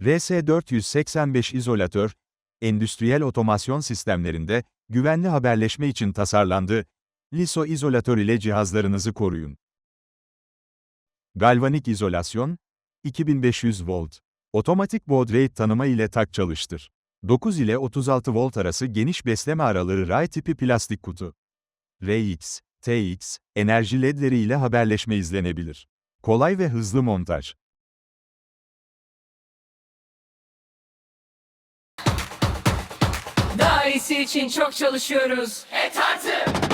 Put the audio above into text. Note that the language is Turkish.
RS485 izolatör, endüstriyel otomasyon sistemlerinde, güvenli haberleşme için tasarlandı. LISO izolatör ile cihazlarınızı koruyun. Galvanik izolasyon, 2500 volt. Otomatik baud rate tanıma ile tak çalıştır. 9 ile 36 volt arası geniş besleme aralığı ray tipi plastik kutu. RX, TX, enerji ledleri ile haberleşme izlenebilir. Kolay ve hızlı montaj. İyisi için çok çalışıyoruz. Et artık!